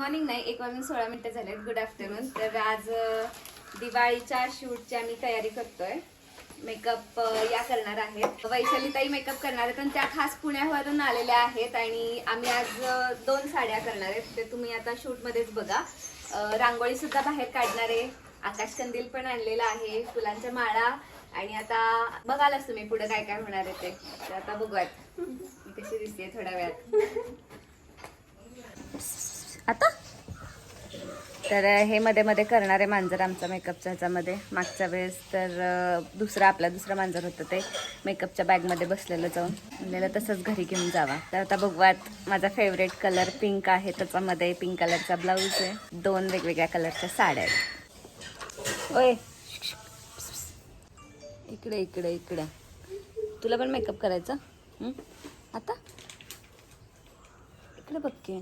Morning नाही एक वाजून सोळा मिनिटं झालेत. गुड आफ्टरनून तर आज दिवाळीच्या शूटची आम्ही तयारी करतोय. मेकअप या करणार आहेत. वैशालीताई मेकअप करणार आहेत आणि त्या खास पुण्यावरून आलेल्या आहेत आणि आम्ही आज दोन साड्या करणार आहेत. ते तुम्ही आता शूटमध्येच बघा. रांगोळीसुद्धा रांगोळी सुद्धा बाहेर काढणार आहे. आकाश कंदील पण आणलेला आहे फुलांच्या माळा. आणि आता बघालच तुम्ही पुढे काय काय होणार आहे ते. तर आता बघूयात. कशी दिसते थोड्या वेळात. आता? तर हे मध्ये मध्ये करणारे मांजर आमचा मेकअपच्या ह्याच्यामध्ये. मागच्या वेळेस तर दुसरा आपला दुसरा मांजर होतं ते मेकअपच्या बॅगमध्ये बसलेलं जाऊन. म्हणलेलं तसंच घरी घेऊन जावा. तर आता बघूयात माझा फेवरेट कलर पिंक आहे त्याच्यामध्ये. पिंक कलरचा ब्लाऊज आहे. दोन वेगवेगळ्या कलरच्या साड्या आहेत. ओय! इकडे इकडे इकडे. तुला पण मेकअप करायचा? आता? इकडे बघ की.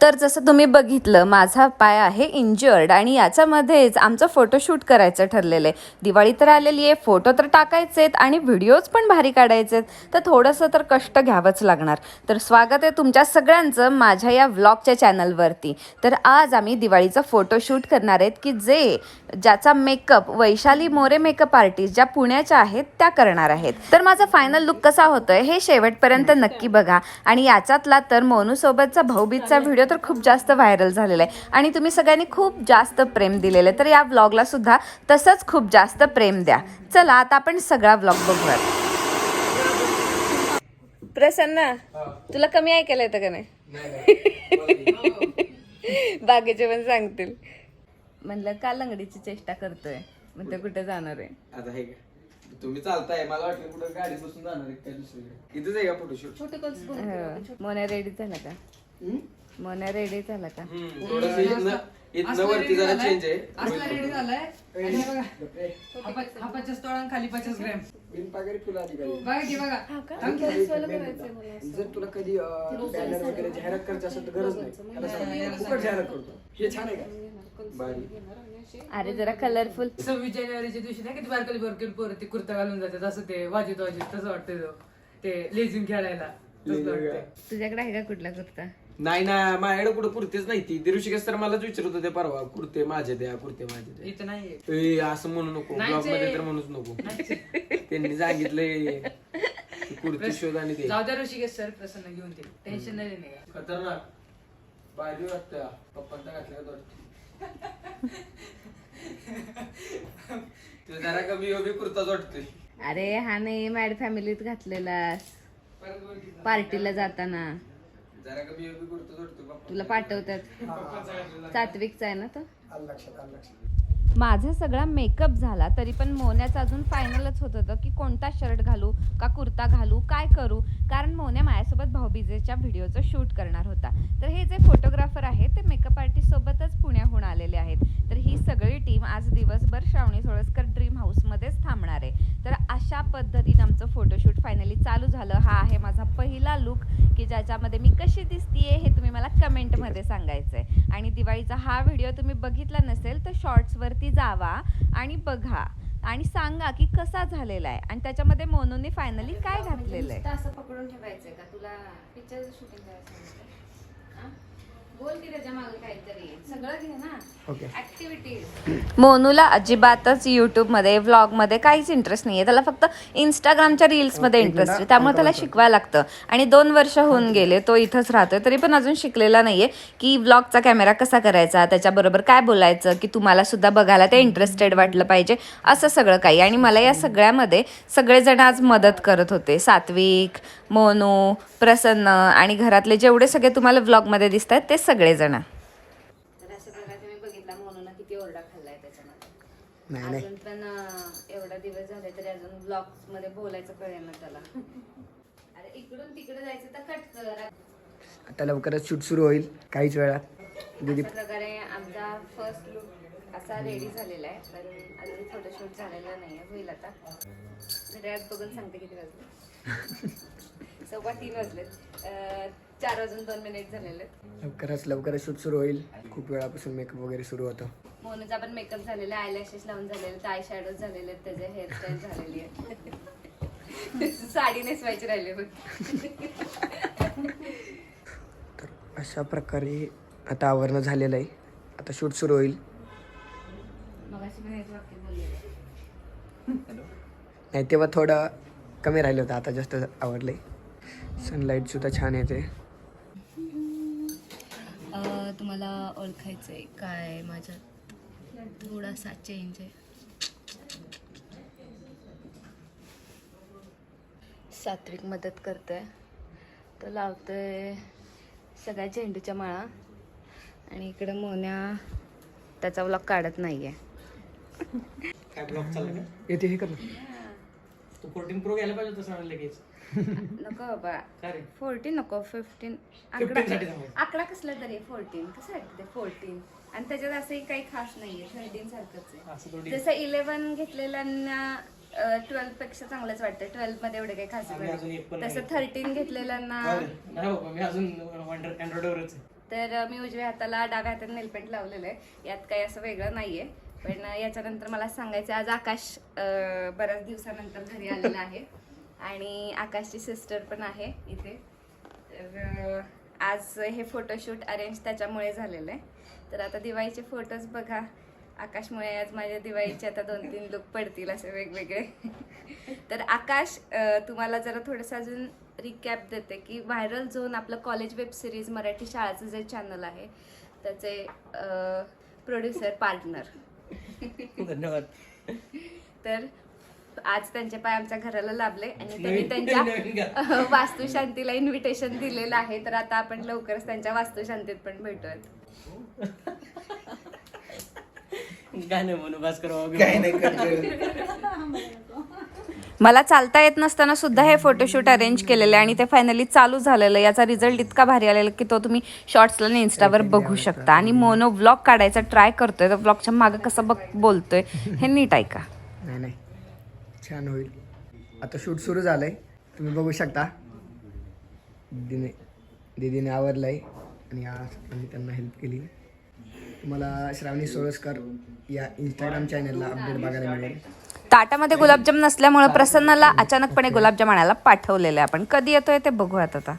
तर जसं तुम्ही बघितलं माझा पाय आहे इंजर्ड आणि याच्यामध्येच आमचं फोटोशूट करायचं ठरलेलं आहे. दिवाळी तर आलेली आहे फोटो तर टाकायचे आहेत आणि व्हिडिओज पण भारी काढायचे आहेत. तर थोडंसं तर कष्ट घ्यावंच लागणार. तर स्वागत आहे तुमच्या सगळ्यांचं माझ्या या व्लॉगच्या चॅनलवरती तर आज आम्ही दिवाळीचं फोटोशूट करणार आहेत की जे ज्याचा makeup Vaishali More makeup artist ज्या पुण्याच्या आहेत त्या करणार आहेत. तर माझा फायनल लुक कसा होतोय हे शेवटपर्यंत नक्की बघा. आणि याच्यातला तर मोनूसोबतचा भाऊबीजचा व्हिडिओ तर खूप जास्त व्हायरल झालेला आहे. आणि तुम्ही सगळ्यांनी खूप जास्त प्रेम दिलेलं आहे. तर या व्लॉगला सुद्धा तसंच खूप जास्त प्रेम द्या. चला आता आपण सगळा व्लॉग बघूयात. प्रसन्न तुला कमी ऐकायला येतं का नाही? बागेचे पण सांगतील. म्हणलं का लंगडीची चेष्टा करतोय? म्हणते कुठे जाणार आहे? हे तुम्ही चालताय. मला वाटलं कुठं गाडीत बसून जाणार आहे काय दुसरीकडे? इथेच आहे का फोटोशूट हो. मोन्या रेडी झाला का? मोन्या रेडी झाला का? थोडस इथनं इथनं वरती जरा चेंज आहे. असला रेडी झालाय? आणि हे बघा हा पच- हा पचास तोळा आणि खाली पचास ग्रॅम. बिनपागारी फुलं अधिकारी बघा की बघा. जर तुला कधी बॅनर वगैरे जाहिरात करायची असेल तर गरज नाही. त्याला सांग, फुकट जाहिरात करतो. हे छान आहे का? बारी अरे जरा कलरफुल सव्वीस जानेवारीच्या दिवशी नाही किती बारकली बरकली पोरं ते कुर्ता घालून जातात. असं ते वाजित वाजित तसं वाटतं तो. ते लेझिम खेळायला. तसं वाटतंय. तुझ्याकडे आहे का कुठला कुर्ता? नाही ना माझ्याकडे कुठं कुर्तेच नाही ती. ते ऋषिकेश तर मलाच विचारत होते परवा कुर्ते माझे द्या कुर्ते माझे द्या. इथं नाहीये. ए, असं म्हणू नको ब्लॉगमध्ये. तर म्हणूच नको. त्यांनी सांगितलंय की कुर्ती शोध आणि ते जाऊ द्या ऋषिकेश सर प्रसन्न घेऊन ते टेन्शन नाही नाही खतरनाक. भारी वाटतं पप्पांचा घातल्या ते? जरा कमी हवी कुर्ताच वाटतोय अरे हा नाही मॅड फॅमिलीत घातलेला पार्टीला जाताना. जरा कमी तुला पाठवतात. सात्विकचा आहे ना तो? आलं लक्षात आलं लक्षात. माझा सगळा मेकअप झाला तरी पण मोन्याचं अजून फायनलच होत होतं की कोणता शर्ट घालू का कुर्ता घालू काय करू? कारण मोन्या माझ्यासोबत भाऊबीजेच्या व्हिडिओचं शूट करणार होता. तर हे जे फोटोग्राफर आहेत ते मेकअप आर्टिस्ट सोबतच पुण्याहून आलेले आहेत. तर ही सगळी टीम आज दिवसभर श्रावणी सोळसकर ड्रीम हाऊसमध्येच थांबणार आहे. तर अशा पद्धतीने आमचं फोटोशूट फायनली चालू झालं. हा आहे माझा पहिला लुक की ज्याच्यामध्ये मी कशी दिसतीये हे तुम्ही मला कमेंटमध्ये सांगायचं आहे. आणि दिवाळीचा हा व्हिडिओ तुम्ही बघितला नसेल तर शॉर्ट्सवरती जावा आणि बघा आणि सांगा की कसा झालेला आहे. आणि त्याच्यामध्ये मोनूने फायनली काय घातलेलं आहे? असं पकडून ठेवायचंय का? तुला पिक्चर शूटिंग करायचं बोल की त्याच्यामागे काहीतरी सगळं घे ना ओके ऍक्टिव्हिटीज मोनूला अजिबातच युट्यूबमध्ये व्लॉगमध्ये काहीच इंटरेस्ट नाहीये. त्याला फक्त इंस्टाग्रामच्या रील्समध्ये इंटरेस्ट आहे. त्यामुळे त्याला शिकवायला लागतं. आणि दोन वर्ष होऊन गेले तो इथंच राहतोय. तरी पण अजून शिकलेला नाहीये की व्लॉगचा कॅमेरा कसा करायचा त्याच्याबरोबर काय बोलायचं की तुम्हाला सुद्धा बघायला ते इंटरेस्टेड वाटलं पाहिजे असं सगळं काही. आणि मला या सगळ्यामध्ये सगळेजण आज मदत करत होते. सात्विक मोनू प्रसन्न आणि घरातले जेवढे सगळे तुम्हाला व्लॉगमध्ये दिसत आहेत ते सगळेजण. तर अशा प्रकारे तुम्ही बघितला म्हणून किती ओरडा खाल्लाय त्याच्यामध्ये. नाही नाही. अजून पण अं, एवढा दिवस झाले तरी अजून ब्लॉगमध्ये बोलायचं कळेल ना त्याला. अरे इकडून तिकडे जायचं तर कट कर. आता लवकरच शूट सुरू होईल काहीच वेळात दीदी अशा प्रकारे आमचा फर्स्ट लुक असा रेडी झालेला आहे पण अजून फोटोशूट झालेला नाहीये होईल आता. घड्याळात बघून सांगते किती वाजले. सव्वा तीन वाजलेत. अं, चार वाजून दोन मिनिट झालेले. लवकरच लवकरच शूट सुरू होईल. खूप वेळापासून मेकअप वगैरे सुरू होतं. मोनूचा पण मेकअप झालेला आय लॅशेस लावून झालेले आय शॅडोज झालेले त्याचे हेअरस्टाईल झालेली आहे साडी नेसवायची राहिली बघ. तर अशा प्रकारे आता आवरणं झालेलं आहे. आता शूट सुरू होईल. पण नाही तेव्हा थोडं कमी राहिलं होतं. आता जास्त आवडलं आहे सनलाईटसुद्धा छान येते. तुम्हाला ओळखायचं आहे काय माझ्यात थोडासा चेंज आहे. सात्विक मदत करतोय. तो लावतोय सगळ्या झेंडूच्या माळा. आणि इकडं मोन्या त्याचा व्लॉग काढत नाहीये. काय ब्लॉग चालला का येते हे कर. तू फोर्टीन प्रो घ्यायला पाहिजे तसं लगेच. नको बाबा. फोर्टीन नको फिफ्टीन. 15 साठी सांगू. आकडा कसला तरी फोर्टीन. कसं वाटतं ते फोर्टीन? आणि त्याच्यात असंही काही खास नाहीये थर्टीन सारखंच आहे. असं थोडी. जसं इलेव्हन घेतलेल्यांना ट्वेल्वपेक्षा चांगलंच वाटतं. ट्वेल्वमध्ये एवढे काही खास आम्ही अजून एक पण तसं थर्टीन घेतलेल्यांना नाही बाबा मी अजून अँड्रॉइडवरच आहे. तर अं, मी उजव्या हाताला डाव्या हाताने नेलपेंट लावलेलं आहे. यात काही असं वेगळं नाहीये. पण अं, याच्यानंतर मला सांगायचं आज आकाश अं, बऱ्याच दिवसानंतर घरी आलेला आहे. आणि आकाशची सिस्टर पण आहे इथे. तर आज हे फोटोशूट अरेंज त्याच्यामुळे झालेलं आहे. तर आता दिवाळीचे फोटोज बघा. आकाशमुळे आज माझ्या दिवाळीचे आता दोन तीन लुक पडतील असे वेगवेगळे. तर आकाश तुम्हाला जरा थोडंसं अजून रिकॅप देते की व्हायरल झोन आपलं कॉलेज वेब सिरीज मराठी शाळाचं जे चॅनल आहे त्याचे प्रोड्युसर पार्टनर धन्यवाद. तर आज त्यांचे पाय आमच्या घराला लाभले आणि त्यांनी त्यांच्या वास्तुशांतीला इन्व्हिटेशन दिलेलं आहे. तर आता आपण लवकरच त्यांच्या वास्तुशांतीत पण भेटूयात. मला चालता येत नसताना सुद्धा हे फोटोशूट अरेंज केलेले आणि ते फायनली चालू झालेलं याचा रिझल्ट इतका भारी आलेला की तो तुम्ही शॉर्ट्सला आणि इन्स्टावर बघू शकता. आणि मोनो व्लॉग काढायचा ट्राय करतोय. तर व्लॉगच्या मागं कसं बघ बोलतोय हे नीट ऐका. नाही नाही. छान होईल. आता शूट सुरू झालं आहे तुम्ही बघू शकता. दीदीने दीदीने आवरलं आहे आणि आज आम्ही त्यांना हेल्प केली. तुम्हाला श्रावणी सोळसकर या इंस्टाग्राम चॅनलला अपडेट बघायला मिळेल. ताटामध्ये गुलाबजाम नसल्यामुळे प्रसन्नाला अचानकपणे गुलाबजाम आणायला पाठवलेलं आहे आपण. कधी येतोय ते बघूयात आता.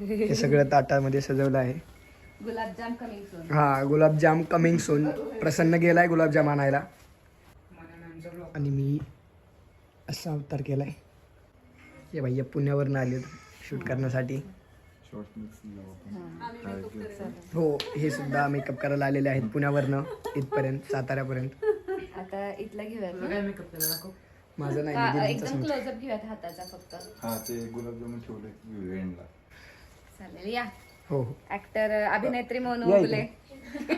हे सगळं ताटामध्ये सजवलं आहे. गुलाबजाम कमी हा गुलाबजाम कमिंग सून प्रसन्न गेलाय गुलाबजाम आणायला. आणि मी असा अवतार केलाय. हे भैया पुण्यावरनं आले शूट करण्यासाठी. हो हे सुद्धा मेकअप करायला आलेले आहेत पुण्यावरनं इथपर्यंत साताऱ्यापर्यंत. आता इथला घेऊयात केला माझं नाही मी दीदीचं एकदम सांगतो. क्लोजअप घेऊयात हाताचा फक्त. हा ते गुलाबजामुन ठेवले एंडला चालेल या. हो हो. ऍक्टर अभिनेत्री मोनू या उगले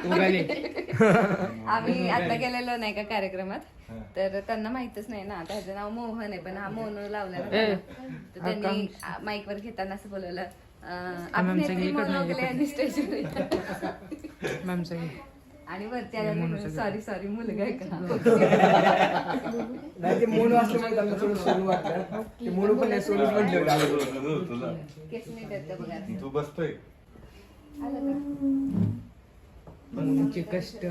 उगाले आम्ही आता गेलेलो नाही का कार्यक्रमात? तर त्यांना माहितच नाही ना. त्याचं नाव मोहन आहे पण हा मोनू लावलेला होता. तर त्यांनी माईक वर घेताना असं बोलवलं अभिनेत्री आणि वरती आल्यानंतर सॉरी सॉरी मुलगा आहे का? नाही ते मोनू असल्यामुळे त्यांना थोडं सोनू वाटलं. ते मोनू पण नाही सोनूच म्हटलं तुला केस नीट आहेत का बघा. तू बसतोय. आलं का? तुमचे कष्ट.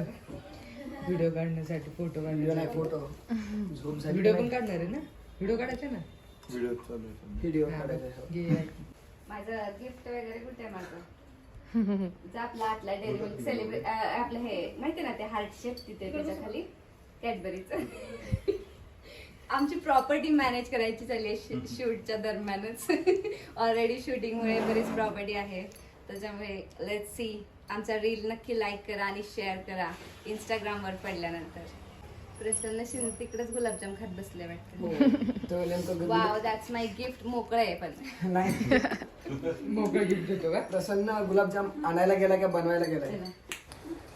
व्हिडिओ काढण्यासाठी फोटो व्हिडिओ नाही काढण्यासाठी. फोटो. झूम व्हिडिओ पण काढणार आहे ना? व्हिडिओ काढायचा ना? व्हिडिओ चालू आहे. व्हिडिओ काढायचा. घे. माझं गिफ्ट वगैरे कुठे आहे माझं? जे आपला आतला डेअरी मिल्क सेलिब्रेट आपलं हे माहिती ना ते हार्ट शेप तिथे त्याच्याखाली कॅडबरीच आमची प्रॉपर्टी मॅनेज करायची चालली आहे शूटच्या दरम्यानच. ऑलरेडी शूटिंगमुळे बरीच प्रॉपर्टी आहे. त्याच्यामुळे लेट सी आमचा रील नक्की लाईक करा आणि शेअर करा. इंस्टाग्रामवर पडल्यानंतर. प्रसन्न शिंदे तिकडेच गुलाबजाम खात बसले वाटतं. वाव दॅट्स माय गिफ्ट मोकळं आहे पण. नाही. मोकळा गिफ्ट देतो का? प्रसन्न गुलाबजाम आणायला गेला का बनवायला गेलाय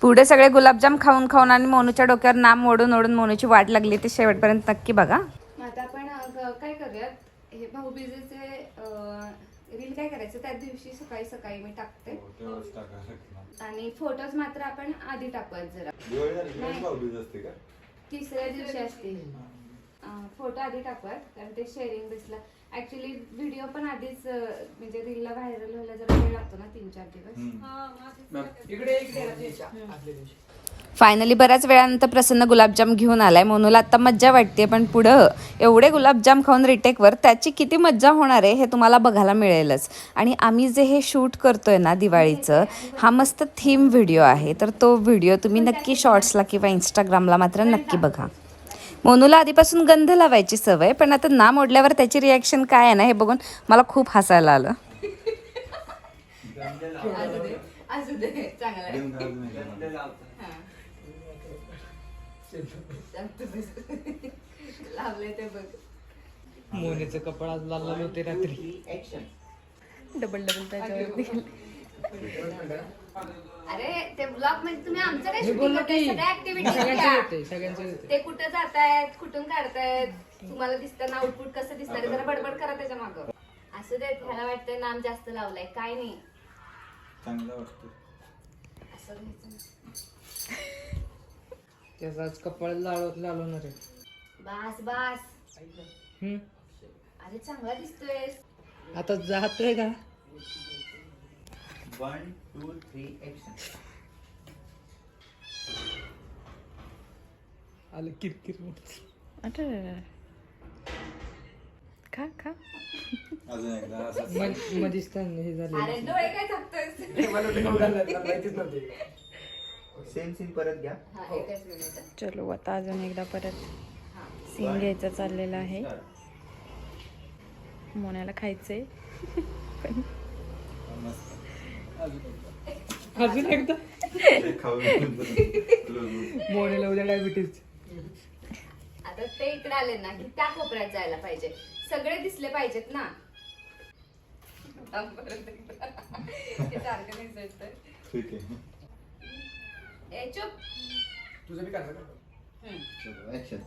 पुढे सगळे गुलाबजाम खाऊन खाऊन आणि मोनूच्या डोक्यावर नाम ओढून ओढून मोनूची वाट लागली ते शेवटपर्यंत नक्की बघा. आता आपण अ, काय करूयात? हे भाऊबीजेचे रील काय करायचं? त्या दिवशी सकाळी सकाळी मी टाकते. तेव्हाच लागणार. आणि फोटोज मात्र आपण आधी टाकूयात जरा. दिवाळी झाली की नाही. भाऊबीज असते का? तिसऱ्या दिवशी असते फोटो आधी टाकूयात कारण ते शेअरिंग दिसलं. ऍक्च्युली व्हिडिओ पण आधीच अ, म्हणजे रीलला व्हायरल व्हायला जरा वेळ लागतो ना तीन चार दिवस. इकडे इकडे आदल्या दिवशी. फायनली बऱ्याच वेळानंतर प्रसन्न गुलाबजाम घेऊन आलाय. मोनूला आता मज्जा वाटते पण पुढं एवढे गुलाबजाम खाऊन रिटेकवर त्याची किती मज्जा होणार आहे हे तुम्हाला बघायला मिळेलच. आणि आम्ही जे हे शूट करतोय ना दिवाळीचं हा मस्त थीम व्हिडिओ आहे. तर तो व्हिडिओ तुम्ही नक्की शॉर्ट्सला किंवा इंस्टाग्रामला मात्र नक्की बघा. मोनूला आधीपासून गंध लावायची सवय पण आता नाम ओढल्यावर त्याची रिॲक्शन काय आहे ना हे बघून मला खूप हसायला आलं. असू दे चांगला लावलंय ते बघ मोनेचं कपड आज लाल लाल होते रात्री. डबल डबल अरे ते ब्लॉगमध्ये तुम्ही आमचं काय शूटिंग करताय सगळ्या ऍक्टिव्हिटी ते कुठं जातायत कुठून काढतायत? तुम्हाला दिसतं ना आउटपुट कसं दिसतं जरा बडबड करा त्याच्या मागं असं दे ह्याला वाटतंय नाम जास्त लावलंय. काय नाही. चांगलं वाटतं असं. त्याचा आज कपड लाल लाल होणार आहे. बास बास. हम्म. अरे चांगला दिसतोय आता जातोय का? वन टू थ्री ऍक्शन आलं किरकिर खा खा. अजून एकदा असंच मध- मधीच त्यांनी हे झाले अरे डोळे काय झाकतोय माहितीच नव्हते. सेम सीन परत घ्या. हा चलो आता अजून एकदा परत सीन घ्यायचं चाललेलं आहे. मोन्याला खायचंय. अजून एकदा. मोनेला उद्या डायबिटीज आता ते इकडे आले ना की त्या कोपऱ्यात जायला पाहिजे. सगळे दिसले पाहिजेत ना. हे. ठीक आहे. ए, चुप. चलो ऍक्शन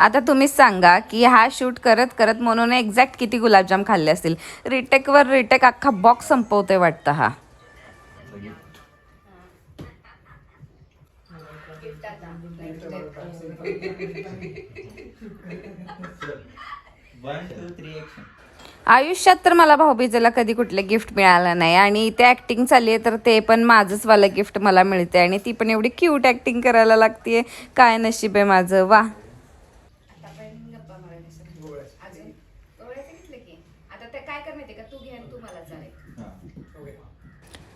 आता तुम्हीच सांगा की हा शूट करत करत म्हणून एक्झॅक्ट किती गुलाबजाम खाल्ले असतील? रिटेकवर रिटेक अख्खा बॉक्स संपवतोय वाटतं हा. वन टू थ्री ऍक्शन आयुष्यात तर मला भाऊबीजेला कधी कुठले गिफ्ट मिळालं नाही. आणि ते ॲक्टिंग चालली आहे तर ते पण माझंच वालं गिफ्ट मला मिळते. आणि ती पण एवढी क्यूट ॲक्टिंग करायला लागते काय नशीब आहे माझं. वा.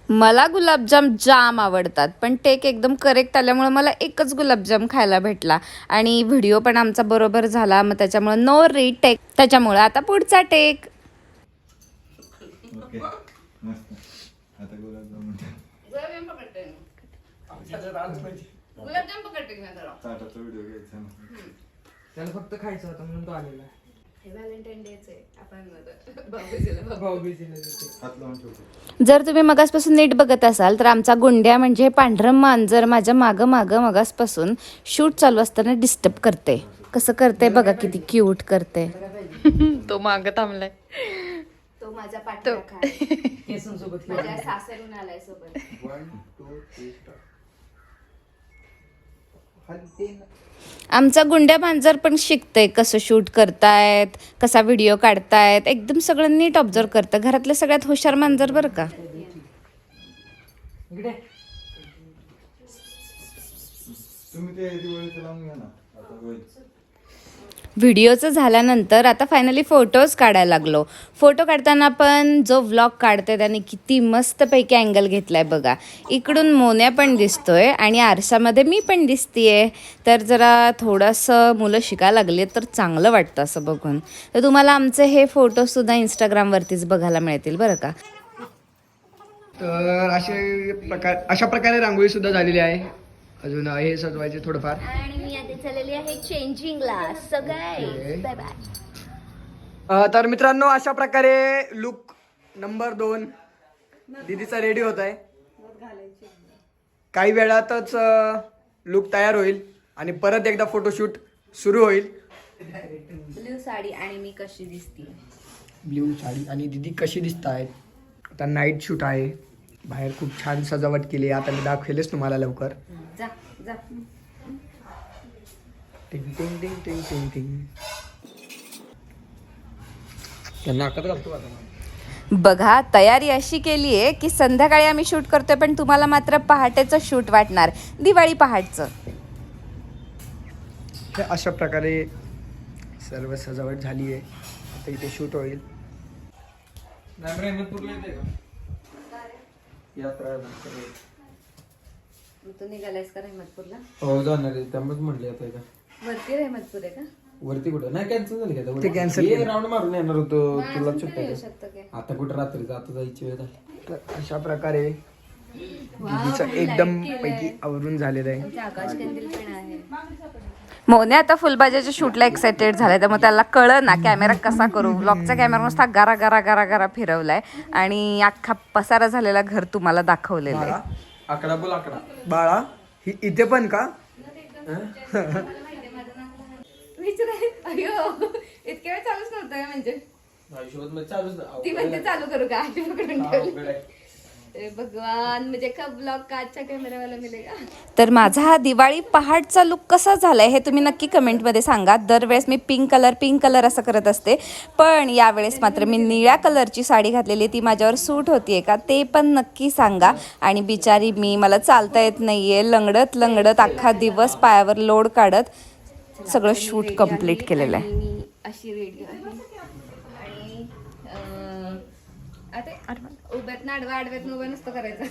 मला मला गुलाबजाम जाम आवडतात. पण टेक एकदम करेक्ट आल्यामुळे मला एकच गुलाबजाम खायला भेटला. आणि व्हिडिओ पण आमचा बरोबर झाला. मग त्याच्यामुळे नो रिटेक त्याच्यामुळे आता पुढचा टेक ओके मस्त आता गुलाबजाम. गुलाबजाम पकडतोय मी आता ताटाचा व्हिडिओ घ्यायचा ना त्याला फक्त खायचं होतं म्हणून तो आलेला हे जर तुम्ही मगासपासून नीट बघत असाल तर आमचा गुंड्या म्हणजे पांढरं मांजर माझ्या मागं मागं मगासपासून शूट चालू असताना डिस्टर्ब करते. कसं करते बघा किती क्यूट करते. तो माझा आहे. केसांसोबत माझ्या सासरून आलाय सोबत. वन टू थ्री स्टार्ट हलते आमचा गुंड्या मांजर पण शिकतंय कसं शूट करतायत कसा व्हिडिओ काढतायत. एकदम सगळं नीट ऑब्झर्व करतं. घरातलं सगळ्यात हुशार मांजर बरं का? इकडे. तुम्ही ते दिवाळीचं लावून घ्या ना आता होईल व्हिडिओचं झाल्यानंतर आता फायनली फोटोज काढायला लागलो. फोटो काढताना पण जो व्लॉग काढते त्याने किती मस्तपैकी अँगल घेतलाय बघा. इकडून मोन्या पण दिसतोय आणि आरशामध्ये मी पण दिसतीये. तर जरा थोडंसं मुलं शिकायला लागले तर चांगलं वाटतं असं बघून. तर तुम्हाला आमचे हे फोटोसुद्धा इंस्टाग्रामवरतीच बघायला मिळतील बरं का? तर असे प्रकार अशा प्रकारे रांगोळी सुद्धा झालेली आहे. अजून हे सजवायचे थोडंफार. आणि मी आता चाललेली आहे चेंजिंगला सगळे बाय बाय तर मित्रांनो अशा प्रकारे लुक नंबर दोन दीदीचा रेडी होत आहे. काही वेळातच लुक तयार होईल आणि परत एकदा फोटोशूट सुरू होईल. ब्ल्यू साडी आणि मी कशी दिसते ब्ल्यू साडी आणि दीदी कशी दिसत आहेत आता नाईट शूट आहे. बाहेर खूप छान सजावट केली. आहे आता मी दाखवेलच तुम्हाला लवकर. जा जा. टिंग टिंग टिंग टिंग टिंग टिंग. त्यांना नाकात घालतो आता बघा तयारी अशी केली आहे की संध्याकाळी आम्ही शूट करतोय पण तुम्हाला मात्र पहाटेचं शूट वाटणार. दिवाळी पहाटचं. हे अशा प्रकारे सर्व सजावट झाली आहे. आता इथे शूट होईल नाही रेहमतपूरला येते का यात्रा करायला. तू निघालायस का रहमतपूरला? हो जाणार आहे. त्यामुळेच म्हणले आता एकदा. वरती रहमतपूर आहे का? वरती कुठं? नाही कॅन्सल झाली का ते cancel केलं. राऊंड मारून येणार होतो तुला अजून सुट्ट्या येऊ का? शकतं काय आता कुठं रात्री आता जायची वेळ झाली? तर अशा प्रकारे दीदीचं एकदम पैकी आवरून झालेलं आहे. आकाश कंदील पण आहे. मोने आता फुलबाजाच्या शूटला एक्साइटेड झालाय त्यामुळे त्याला कळ ना कॅमेरा कसा करू. ब्लॉगचा कॅमेरा नुसता गारा गारा गारा गारा फिरवलाय. आणि अख्खा पसारा झालेला घर तुम्हाला दाखवलेलं आहे. बाळा आकडा बोल आकडा. बाळा ही इथे पण का? अयो इतके वेळ चालूच नव्हतं म्हणजे. आयुष्यात मध्ये चालूच ना. ती म्हणते चालू करू का? आधी पकडून हा, ठेवली. भगवान मुझे कब ब्लॉग का अच्छा कैमरा वाला मिलेगा तर माझा हा दिवाळी पहाटचा लुक कसा झालाय हे तुम्ही नक्की कमेंटमध्ये सांगा. दरवेळेस मी पिंक कलर पिंक कलर असं करत असते. पण यावेळेस मात्र मी निळ्या कलरची साडी घातलेली ती माझ्यावर सूट होतीये का ते पण नक्की सांगा. आणि बिचारी मी मला चालता येत नाहीये. लंगडत लंगडत अख्खा दिवस पायावर लोड काढत सगळं शूट कंप्लीट केलेलं आहे. मी अशी रेडी आहे. आणि अं, आता उभ्यात ना आडवा आडव्यात उभं नसतं करायचं.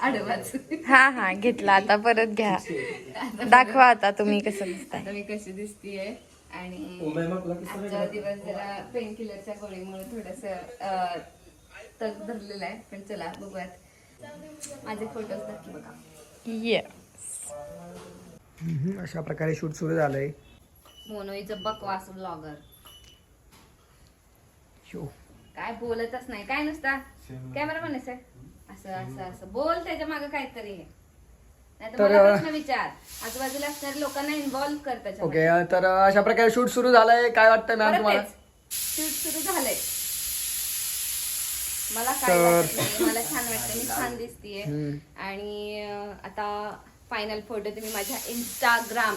आडवाच. हा हा घेतला. आता परत घ्या. दाखवा आता तुम्ही कसं दिसताय. आता मी कशी दिसतीये. आणि आजचा दिवस जरा पेन किलरच्या गोळीमुळे थोडस तग धरलेलं आहे. पण चला बघूयात. माझे फोटोज नक्की बघा. ये हम्म, अशा प्रकारे शूट सुरू झालंय. मोनो इज अ बकवास ब्लॉगर शो. काय बोलतच नाही काय नुसता? कॅमेरा पण आहे असं असं असं. बोल त्याच्यामागे काहीतरी. आहे नाहीतर तर, मला प्रश्न विचार. आजूबाजूला असणाऱ्या लोकांना इन्व्हॉल्व कर त्याच्या ओके तर अशा प्रकारे शूट सुरू झालंय. काय वाटतं मॅम तुम्हाला? शूट सुरू झालंय. मला काय वाटत नाही. मला छान वाटतं मी छान दिसतीये. आणि अं, आता फायनल फोटो तुम्ही माझ्या इंस्टाग्राम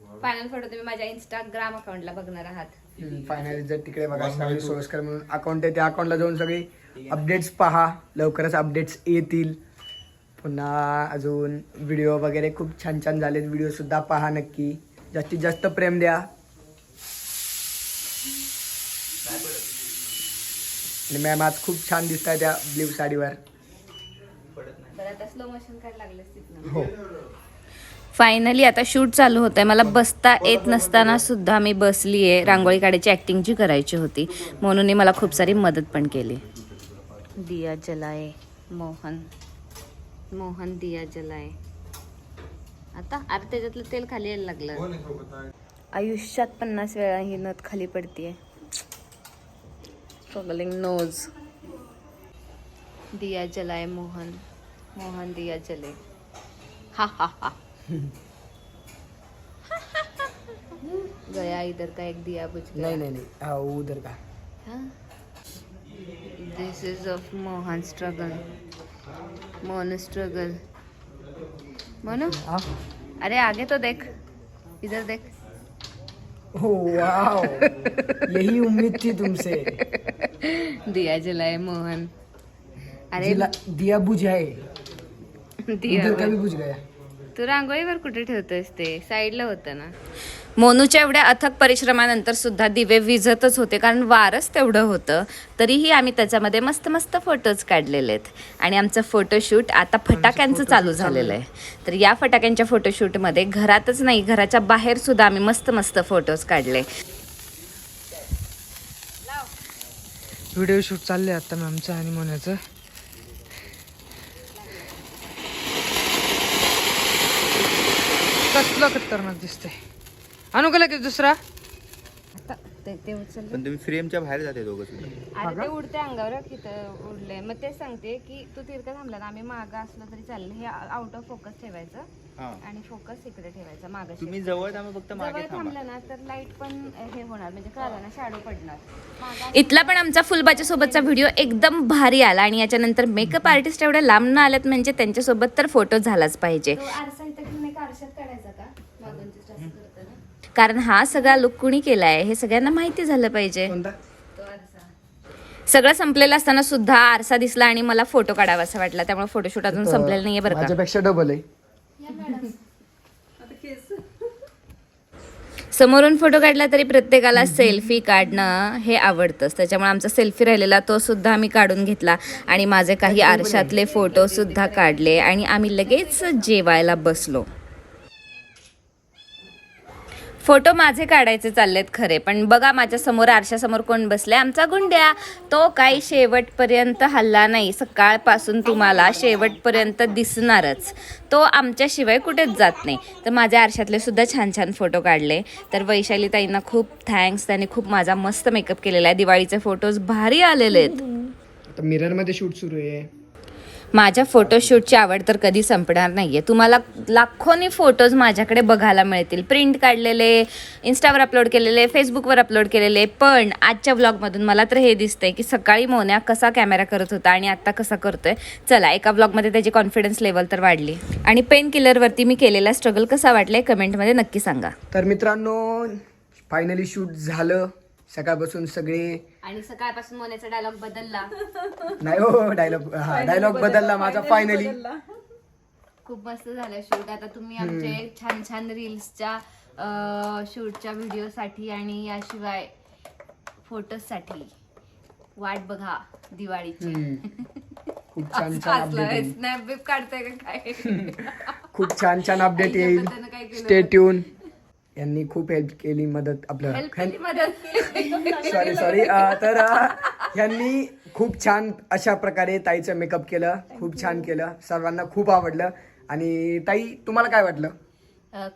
फायनल फोटो तुम्ही माझ्या इंस्टाग्राम अकाउंटला बघणार आहात. फायनली जर तिकडे बघा श्रावणी सोळसकर म्हणून अकाउंट आहे त्या अकाउंटला जाऊन सगळी अपडेट्स पहा. लवकरच अपडेट्स येतील. पुन्हा अजून व्हिडिओ वगैरे खूप छान छान झालेत. व्हिडिओ सुद्धा पहा नक्की. जास्तीत जास्त प्रेम द्या. आणि मॅम आज खूप छान दिसत आहे त्या ब्ल्यू साडीवर. तर आता स्लो मोशन काढ लागलं तिथनं हो. फायनली आता शूट चालू होतंय. मला बसता येत नसताना सुद्धा मी बसली आहे रांगोळी काढायची ऍक्टिंग जी करायची होती. म्हणून मला खूप सारी मदत पण केली. दिया जलाय मोहन. मोहन दिया जलाय आता अरे त्याच्यातलं तेल खाली यायला लागलं. आयुष्यात पन्नास वेळा ही नथ खाली पडतीये. स्ट्रगलिंग नोज दिया जलाय मोहन. मोहन दिया जले. हा हा हा. गया इधर का एक दिया बुझ नाही नाही नाही हा उधर का। This is of Mohan struggle Mohan struggle mono अरे आगे तो देख। इधर देख। वाव यही उम्मीद थी तुमसे। दिया जलाए मोहन। अरे दिया बुझाए। दिया उधर का भी बुझ गया। तू रांगोळीवर कुठे ठेवतोयस ते? साईडला होतं ना. मोनूच्या एवढ्या अथक परिश्रमानंतर सुद्धा दिवे विझतच होते कारण वारच तेवढं होतं. तरीही आम्ही त्याच्यामध्ये मस्त मस्त फोटोज काढलेले आहेत. आणि आमचं फोटोशूट आता फटाक्यांचं चालू झालेलं आहे. तर या फटाक्यांच्या फोटोशूटमध्ये घरातच नाही घराच्या बाहेर सुद्धा आम्ही मस्त मस्त फोटोज काढले. व्हिडिओ शूट चालले आता मॅमचं आणि मोन्याचं. कसलं खतरनाक दिसतंय. आणू का लगेच दुसरा? ते ते उचल. पण तुम्ही फ्रेमच्या बाहेर जाते दोघं सुद्धा. अरे ते उडते अंगावर तिथं उडले मग तेच सांगते की तू तिरकं थांबला ना आम्ही मागं असलो तरी चालेल. हे आउट ऑफ फोकस ठेवायचं. हा. आणि फोकस इकडे ठेवायचा मागं तुम्ही जवळ थांबा फक्त मागे जवळ थांबा. थांबलं ना तर लाइट पण हे होणार म्हणजे कळलं ना शॅडो पडणार. मागं इथला पण आमचा फुलबाच्या सोबतचा व्हिडिओ एकदम भारी आला आणि याच्यानंतर मेकअप आर्टिस्ट एवढ्या लांब न आल्यात म्हणजे त्यांच्यासोबत तर फोटो झालाच पाहिजे. तो आरसा इथं घेऊन एक आरशात काढायचा का? मागून जास्त करताना कारण हा सगळा लुक कुणी केलाय हे सगळ्यांना माहिती झालं पाहिजे. कोणता? तो आरसा. सगळं संपलेलं असताना सुद्धा आरसा दिसला आणि मला फोटो काढावा असं वाटला त्यामुळे फोटोशूट अजून संपलेलं नाहीये बरं का. माझ्यापेक्षा डबल आहे. समोरून फोटो काढला तरी प्रत्येकाला सेल्फी काढणं हे आवडतंच. त्याच्यामुळे आमचा सेल्फी राहिलेला तो सुद्धा आम्ही काढून घेतला. आणि माझे काही आरशातले फोटो सुद्धा काढले आणि आम्ही लगेच जेवायला बसलो. फोटो माझे काढायचे चाललेत खरे पण बघा माझ्यासमोर आरशासमोर कोण बसले आमचा गुंड्या. तो काही शेवटपर्यंत हल्ला नाही सकाळपासून तुम्हाला शेवटपर्यंत दिसणारच. तो आमच्याशिवाय कुठेच जात नाही. तर माझ्या आरशातले सुद्धा छान छान फोटो काढले. तर वैशाली ताईंना खूप थँक्स त्यांनी खूप माझा मस्त मेकअप केलेला आहे. दिवाळीचे फोटोज भारी आलेले आहेत. मिररमध्ये शूट सुरू आहे. माझ्या फोटोशूटची आवड तर कधी संपणार नाही आहे तुम्हाला लाखोनी फोटोज माझ्याकडे बघायला मिळतील. प्रिंट काढलेले इन्स्टावर अपलोड केलेले फेसबुकवर अपलोड केलेले. पण आजच्या व्लॉगमधून मला तर हे दिसतंय की सकाळी मोन्या कसा कॅमेरा करत होता आणि आत्ता कसा करतोय. चला एका व्लॉगमध्ये त्याची कॉन्फिडन्स लेवल तर वाढली. आणि पेन किलरवरती मी केलेला स्ट्रगल कसा वाटलाय कमेंटमध्ये नक्की सांगा. तर मित्रांनो फायनली शूट झालं. सकाळपासून सगळे आणि सकाळपासून मोन्याचा डायलॉग बदलला. नाही हो डायलॉग हा डायलॉग बदलला माझा फायनली खूप मस्त झालं शूट आता तुम्ही आमचे छान छान रील्सच्या शूटच्या व्हिडिओसाठी आणि याशिवाय फोटोसाठी वाट बघा दिवाळीची. खूप छान छान अपडेट येईल. स्नॅप बिप काढताय का काय? खूप छान छान अपडेट येईल. स्टे ट्यून यांनी खूप हेल्प केली मदत आपलं Help केली मदत सॉरी सॉरी तर यांनी खूप छान अशा प्रकारे ताईचं मेकअप केलं खूप छान केलं. सर्वांना खूप आवडलं. आणि ताई तुम्हाला काय वाटलं?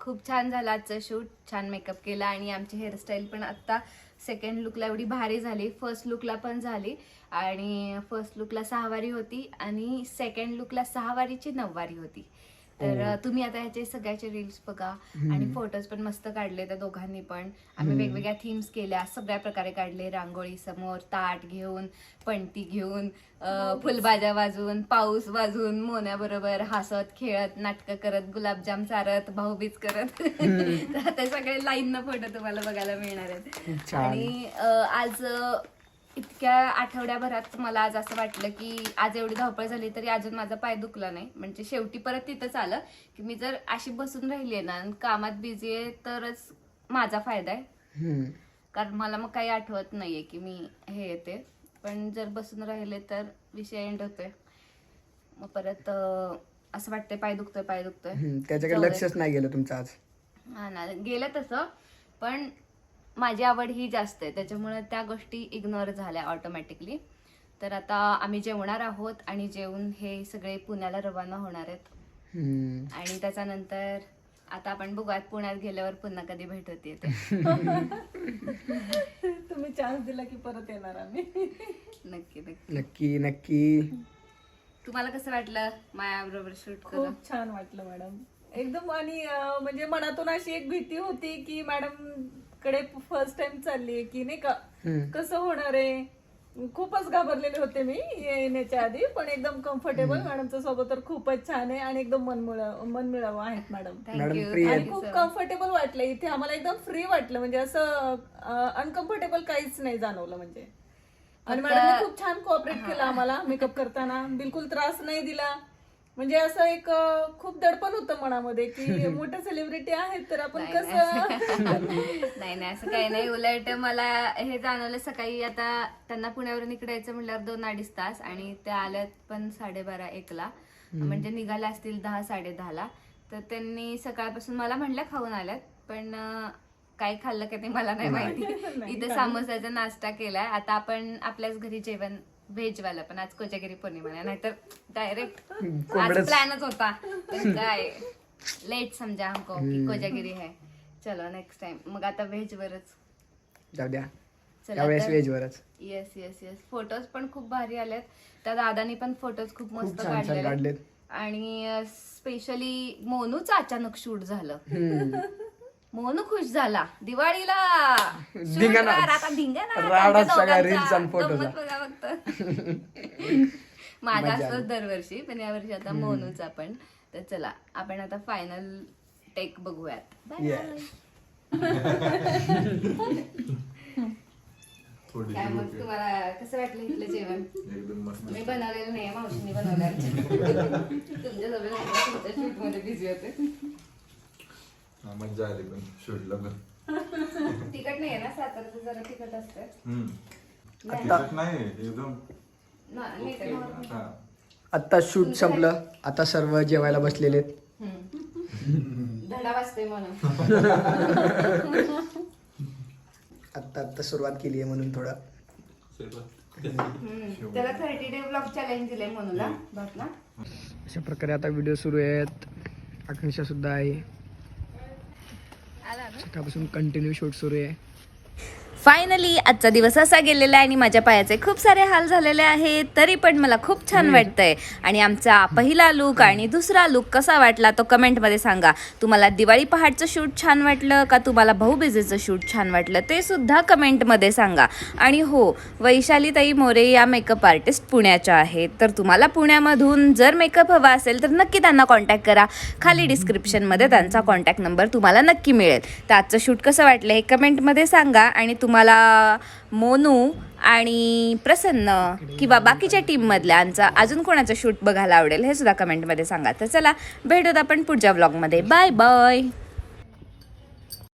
खूप छान झालं आजचं शूट. छान मेकअप केला आणि आमची हेअरस्टाईल पण आत्ता सेकंड लुकला एवढी भारी झाली. फर्स्ट लुकला पण झाली. आणि फर्स्ट लुकला सहावारी होती आणि सेकंड लुकला सहावारीची नऊवारी होती. तर अ, तुम्ही आता ह्याचे सगळ्याचे रील्स बघा आणि फोटोज पण मस्त काढले त्या दोघांनी पण. आम्ही वेगवेगळ्या थीम्स केल्या सगळ्या प्रकारे काढले. रांगोळी समोर ताट घेऊन पणती घेऊन अ, फुलभाज्या वाजवून पाऊस वाजवून मोन्याबरोबर हसत खेळत नाटकं करत गुलाबजाम चारत भाऊबीज करत. तर ते सगळे लाईन फोटो तुम्हाला बघायला मिळणार आहेत. आणि आज इतक्या आठवड्याभरात मला आज असं वाटलं की आज एवढी धावपळ झाली तरी अजून माझा पाय दुखला नाही. म्हणजे शेवटी परत तिथंच आलं की मी जर अशी बसून राहिली ना कामात बिझी आहे तरच माझा फायदा आहे. कारण मला मग काही आठवत नाहीये की मी हे येते. पण जर बसून राहिले तर विषय एंड होतोय. मग परत असं वाटतंय पाय दुखतोय पाय दुखतोय. त्याच्याकडे. लक्षच नाही गेलं तुमचं आज. हा ना गेलं तसं. पण माझी आवड ही जास्त आहे त्याच्यामुळे त्या गोष्टी इग्नोर झाल्या ऑटोमॅटिकली तर आता आम्ही जेवणार आहोत आणि जेवून हे सगळे पुण्याला रवाना होणार आहेत. हम्म. आणि त्याच्यानंतर आता आपण बघूयात पुण्यात गेल्यावर पुन्हा कधी भेट होते ते तुम्ही चान्स दिला की परत येणार आम्ही. नक्की नक्की. नक्की नक्की. तुम्हाला कसं वाटलं मायाबरोबर शूट करून? खूप छान वाटलं मॅडम एकदम आणि म्हणजे मनातून अशी एक भीती होती की मॅडम कडे फर्स्ट टाइम चालली की नाही का. कसं होणार आहे? खूपच घाबरलेले होते मी येण्याच्या आधी पण एकदम कम्फर्टेबल मॅडमचं सोबत तर खूपच छान आहे आणि एकदम मनमिळाव मनमिळावं आहेत मॅडम. मॅडम आणि खूप कम्फर्टेबल वाटलं इथे आम्हाला एकदम फ्री वाटलं. म्हणजे असं अनकम्फर्टेबल काहीच नाही जाणवलं म्हणजे. आणि मॅडमने खूप छान कोऑपरेट केलं आम्हाला. मेकअप करताना. बिलकुल त्रास नाही दिला. म्हणजे असं एक खूप दडपण होतं मनामध्ये की मोठे सेलिब्रिटी आहेत तर आपण कसं? नाही. नाही असं काही नाही. उलट मला हे जाणवलं सकाळी आता त्यांना पुण्यावरून इकडे यायचं म्हटल्यावर दोन अडीच तास आणि ते आल्यात पण साडेबारा एकला. म्हणजे निघाल्या असतील दहा साडे दहाला तर त्यांनी सकाळपासून मला म्हणल्या खाऊन आल्यात पण काय खाल्लं का ते मला नाही माहिती. इथे समोसाचा नाश्ता केलाय. आता आपण आपल्याच घरी जेवण व्हेज वाला पण आज कोजागिरी पौर्णिमा आहे नाहीतर डायरेक्ट आज. प्लॅनच होता. पण काय लेट समजा हमको की कोजागिरी है चलो नेक्स्ट टाइम मग आता व्हेज वरच जाऊ द्या. त्यावेळेस येस येस येस फोटोज पण खूप भारी आलेत. त्या दादानी पण फोटोज खूप मस्त छान छान काढलेले. काढलेत. आणि स्पेशली मोनूचं अचानक शूट झालं. हम्म. मोनू खुश झाला. दिवाळीला. धिंगाणा. आता धिंगाणा राडाच त्यांच्या सगळा दोघांचा. reels आणि photos गंमत बघा फक्त. माझा असतोच दरवर्षी पण यावर्षी आता मोनूचा पण. तर चला आपण आता फायनल टेक बघूयात. Bye. Yes. थोडी काय मग तुम्हाला कसं वाटलं इथलं जेवण? एकदम मस्त. मी बनवलेलं नाही मावशीने बनवलं तुमच्यासोबत तुमच्या शूटमध्ये बिझी होते. मज्जा आली पण शूटला पण. तिखट नाही ना सातारचं जरा तिखट असतं. हम्म. नाही. तिखट नाही एकदम. ना- नाही का normal? हा. आत्ता शूट संपलं. आता सर्व जेवायला बसलेले आहेत. हम्म. धडा वाजतोय म्हणून. आत्ता आत्ता सुरुवात केली आहे म्हणून थोडं. हम्म. त्याला थर्टी डे ब्लॉग चॅलेंज बघला अशा प्रकारे आता व्हिडिओ सुरू आहेत. अग्निशा सुद्धा आहे. सकाळपासून कंटिन्यू शूट सुरू आहे. फायनली आजचा दिवस असा गेलेला आहे आणि माझ्या पायाचे खूप सारे हाल झालेले आहेत तरी पण मला खूप छान वाटतंय. आणि आमचा पहिला लुक आणि दुसरा लुक कसा वाटला तो कमेंटमध्ये सांगा. तुम्हाला दिवाळी पहाटचं शूट छान वाटलं का तुम्हाला भाऊबीजेचं शूट छान वाटलं ते सुद्धा कमेंटमध्ये सांगा. आणि हो वैशालीताई मोरे या मेकअप आर्टिस्ट पुण्याच्या आहेत. तर तुम्हाला पुण्यामधून जर मेकअप हवा असेल तर नक्की त्यांना कॉन्टॅक्ट करा. खाली डिस्क्रिप्शनमध्ये त्यांचा कॉन्टॅक्ट नंबर तुम्हाला नक्की मिळेल. तर आजचं शूट कसं वाटलं हे कमेंटमध्ये सांगा आणि तुम्हाला मोनू आणि प्रसन्न किंवा बाकीच्या टीममधल्यांचा अजून कोणाचं शूट बघायला आवडेल हे सुद्धा कमेंटमध्ये सांगा. तर चला भेटूत आपण पुढच्या ब्लॉगमध्ये बाय बाय